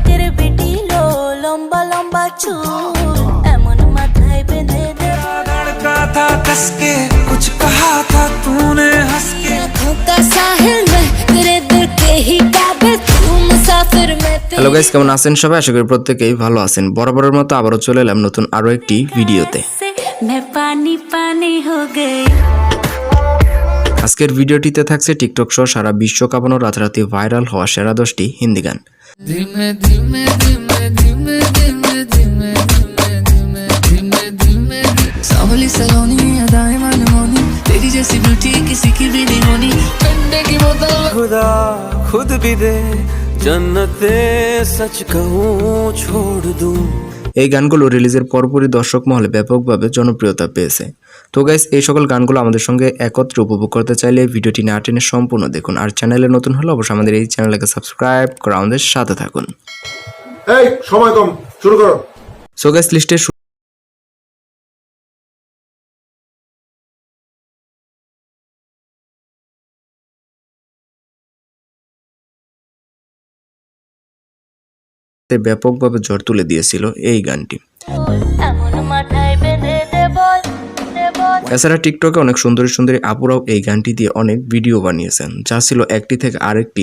লোকের বেটি লো লম্বা লম্বা চুল এমন মাথায় বেঁধে দেব धड़का था कस के कुछ कहा था तूने हंस के आँखों का साहिल में तेरे दिल के ही काबिल तू मुसाफिर में হ্যালো গাইস কেমন আছেন সবাই আশা করি প্রত্যেকেই ভালো আছেন বরাবরের মতো আবারও চলে এলাম নতুন আরো একটি ভিডিওতে से मैं पानी पानी हो गई আজকের ভিডিওটিতে থাকছে টিকটক সহ সারা বিশ্ব কাঁপানো রাতারাতি ভাইরাল হওয়া সেরা দশটি হিন্দি গান धीमे धीमे धीमे धीमे धीमे धीमे धीमे धीमे धीमे सांवली सलोनी अदाएं मनमोनी तेरी जैसी ब्यूटी किसी की भी नहीं होनी ठंडे की बोतल खुदा खुद भी दे जन्नते सच कहूँ छोड़ दूँ এই গানগুলো রিলিজের পরপরই দর্শক মহলে ব্যাপকভাবে জনপ্রিয়তা পেয়েছে তো গাইস এই সকল গানগুলো আমাদের সঙ্গে একত্রে উপভোগ করতে চাইলে ভিডিওটি না টেনে সম্পূর্ণ দেখুন। আর চ্যানেলে নতুন হলে অবশ্যই আমাদের এই চ্যানেলকে সাবস্ক্রাইব করে আমাদের সাথে থাকুন। এই সময় কম শুরু করো। সো গাইস লিস্টে ব্যাপকভাবে ঝড় তুলে দিয়েছিল এই গানটি। এছাড়া টিকটকে অনেক সুন্দরী সুন্দরী আপুরাও এই গানটি দিয়ে অনেক ভিডিও বানিয়েছেন, যা ছিল একটি থেকে আরেকটি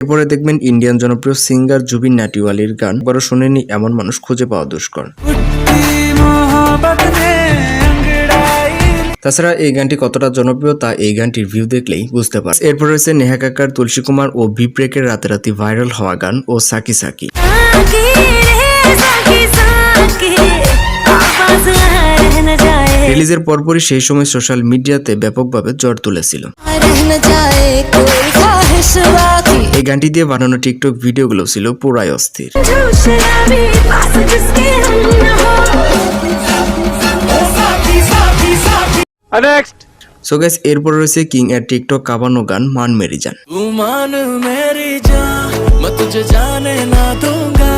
এরপরে দেখবেন ইন্ডিয়ান জনপ্রিয় সিঙ্গার জুবিন নাটিওয়ালির গান বড় শুনেনি এমন মানুষ খুঁজে পাওয়া দুষ্কর। তাছাড়া এই গানটি কতটা জনপ্রিয় তা এই গানটির ভিউ দেখলেই বুঝতে পারে এরপর রয়েছে নেহা কাকার তুলসী কুমার ও বিপ্রেকের রাতারাতি ভাইরাল হওয়া গান ও সাকি সাকি। রিলিজের পরপরই সেই সময় সোশ্যাল মিডিয়াতে ব্যাপকভাবে জ্বর তুলেছিল। এই গানটি দিয়ে বানানো টিকটক ভিডিওগুলো ছিল পুরাই অস্থির। নেক্সট সো গাইস এরপর রয়েছে কিং এর টিকটক কাবানো গান মান মেরি জান মান মেরি জান মত জানে না দুঙ্গা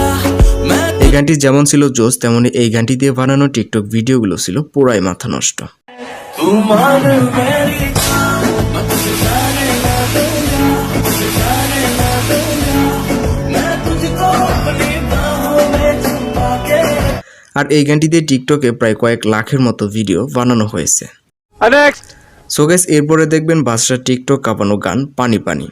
এই গানটি যেমন ছিল জোস তেমনি এই গানটি দিয়ে বানানো টিকটক ভিডিওগুলো ছিল পুরাই মাথা নষ্ট। আর এই গানটি দিয়ে টিকটকে প্রায় কয়েক লাখের মতো ভিডিও বানানো হয়েছে। এরপরে দেখবেন বাসরা টিকটক কাঁপানো গান পানি পানি।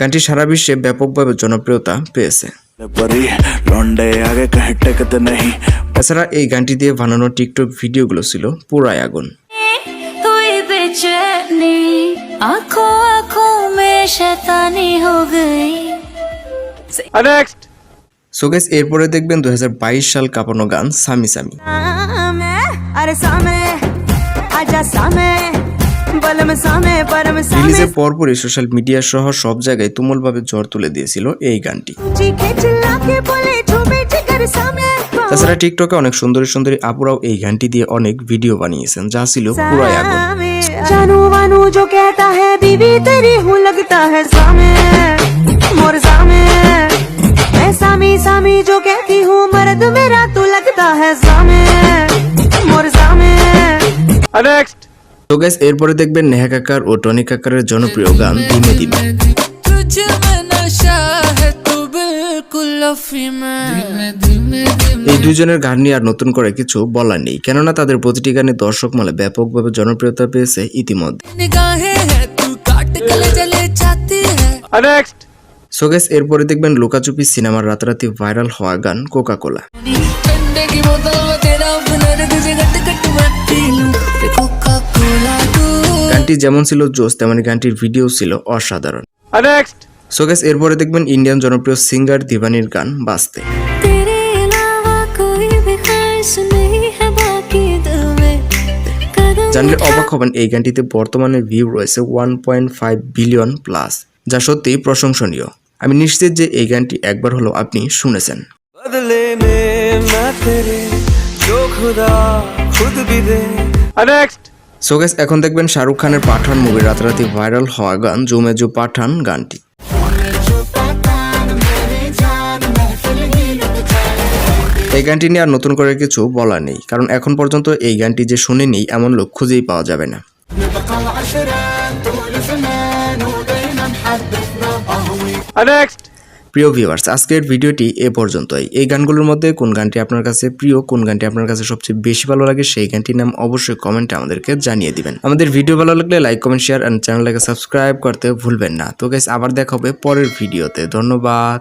গানটি সারা বিশ্বে ব্যাপকভাবে জনপ্রিয়তা পেয়েছে। এছাড়া এই গানটি দিয়ে বানানো টিকটক ভিডিওগুলো ছিল পুরাই আগুন। আঁখো আঁখো মে শতানি হো গই। সো গাইস এরপরে দেখবেন দু সাল কাঁপানো গান সামি সামি सामे अरे सामे आजा सामे बलम सामे परम सामे রিলিজের পরপরই সোশ্যাল মিডিয়া সহ সব জায়গায় তুমুলভাবে ঝড় তুলে দিয়েছিল এই গানটি चीखे चिल्ला के बोले झूमे जिगर सामे তাছাড়া টিকটকে অনেক সুন্দরী সুন্দরী আপুরাও এই গানটি দিয়ে অনেক ভিডিও বানিয়েছেন যা ছিল পুরাই আগুন सामे जानू वानू जो कहता है बीवी तेरी हूँ लगता है सामे मोर सामे मैं सामी सामी जो कहती हूँ मर्द मेरा तू लगता है सामे मोर सामे नेक्स्ट তো গাইস এরপরে দেখবেন নেহা কাকার ও টনি কাকারের জনপ্রিয় গান ধীমে ধীমে तुझ में नशा है तू बिल्कुल अफी में धीमे धीमे धीमे এই দুজনের গান নিয়ে আর নতুন করে কিছু বলার নেই কেননা তাদের প্রতিটি গানে দর্শক মলে ব্যাপকভাবে জনপ্রিয়তা পেয়েছে ইতিমধ্যে সো এরপরে দেখবেন লোকাচুপি সিনেমার রাতারাতি ভাইরাল হওয়া গান কোকা কোলা গানটি যেমন ছিল জোস তেমন গানটির ভিডিও ছিল অসাধারণ। সো এরপরে দেখবেন ইন্ডিয়ান জনপ্রিয় সিঙ্গার দিবানির গান বাঁচতে জানলে অবাক হবেন এই গানটিতে বর্তমানে ভিউ রয়েছে one point five billion plus যা সত্যিই প্রশংসনীয়। আমি নিশ্চিত যে এই গানটি একবার হলো আপনি শুনেছেন। সো এখন দেখবেন শাহরুখ খানের পাঠান মুভি রাতারাতি ভাইরাল হওয়া গান জুমে জু পাঠান গানটি। এই গানটি নিয়ে আর নতুন করে কিছু বলা নেই কারণ এখন পর্যন্ত এই গানটি যে শুনিনি এমন লোক খুঁজেই পাওয়া যাবে না। প্রিয় ভিউয়ার্স আজকের ভিডিওটি এ পর্যন্তই। এই গানগুলোর মধ্যে কোন গানটি আপনার কাছে প্রিয় কোন গানটি আপনার কাছে সবচেয়ে বেশি ভালো লাগে সেই গানটির নাম অবশ্যই কমেন্টে আমাদেরকে জানিয়ে দিবেন। আমাদের ভিডিও ভালো লাগলে লাইক কমেন্ট শেয়ার অ্যান্ড চ্যানেলটাকে সাবস্ক্রাইব করতে ভুলবেন না। তো গাইস আবার দেখা হবে পরের ভিডিওতে। ধন্যবাদ।